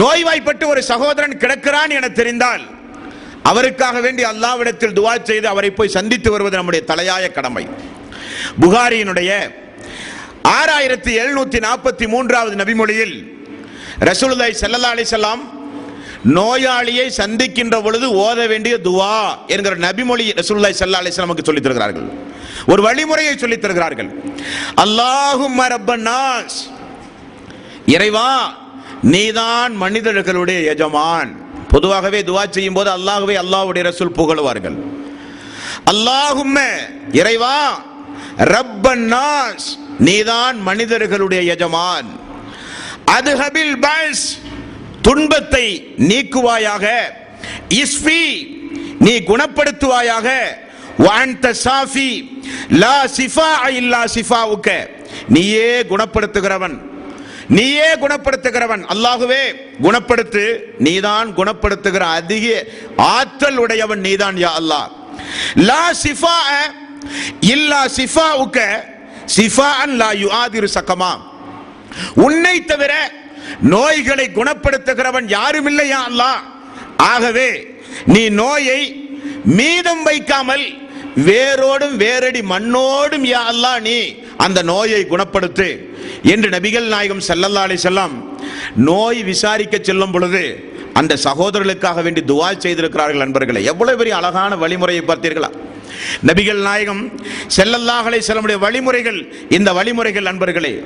நோய்வாய்ப்பட்டு ஒரு சகோதரன் கிடக்கிறான் என தெரிந்தால் அவருக்காக வேண்டி அல்லாவிடத்தில் துவா செய்து அவரை போய் சந்தித்து வருவது நம்முடைய தலையாய கடமை. புகாரியினுடைய ஆறாயிரத்தி எழுநூத்தி நாற்பத்தி மூன்றாவது நபிமொழியில் ரசூலுல்லாய் ஸல்லல்லாஹு அலைஹி நோயாளியை சந்திக்கின்ற பொழுது ஓத வேண்டிய துவா என்கிற நபிமொழி ரசூலுல்லாய் ஸல்லல்லாஹு அலைஹி வஸல்லம் சொல்லித் தருகிறார்கள் ஒரு வழிமுறையை சொல்லித் தருகிறார்கள் அல்லாஹும் இறைவா நீதான் மனிதர்களுடைய எஜமான். பொதுவாகவே துவா செய்யும் போது அல்லாஹ்வே அல்லாஹுடைய ரசூல் புகழ்வார்கள். அல்லாஹும்ம இறைவா ரப்பன்னாஸ் நீதான் மனிதர்களுடைய எஜமான். அது ஹபில் பாஸ் துன்பத்தை நீக்குவாயாக. இஸ்ஃபி நீ குணப்படுத்துவாயாக. வான்த சாஃபி லா சிஃபா இல்லா சிஃபாவுக்க நீயே குணப்படுத்துகிறவன். நீயே குணப்படுத்துகிறவன். அல்லாஹுவே குணப்படுத்து நீதான் குணப்படுத்துகிற அதிக ஆற்றல் உடையவன் நீதான் யா அல்லாஹ். லா சிஃபா இல்லா சிஃபாவுக்க சிஃபான் லா யுஆதிரு சக்கமா உன்னை தவிர நோய்களை குணப்படுத்துகிறவன் யாரும் இல்லையா அல்லாஹ். ஆகவே நீ நோயை மீதம் வைக்காமல் வேரோடும் வேரடி மண்ணோடும் யா அல்லாஹ் நீ அந்த நோயை குணப்படுத்து. என்று நபிகள் நாயகம் ஸல்லல்லாஹு அலி செல்லாம் நோய் விசாரிக்க செல்லும் பொழுது அந்த சகோதரர்களுக்காக வேண்டி துவா செய்திருக்கிறார்கள் நண்பர்களே. எவ்வளவு பெரிய அழகான வழிமுறையை பார்த்தீர்களா? நபிகள் நாயகம் செல்லல்லாஹலை செல்லமுடைய வழிமுறைகள் இந்த வழிமுறைகள் நண்பர்களே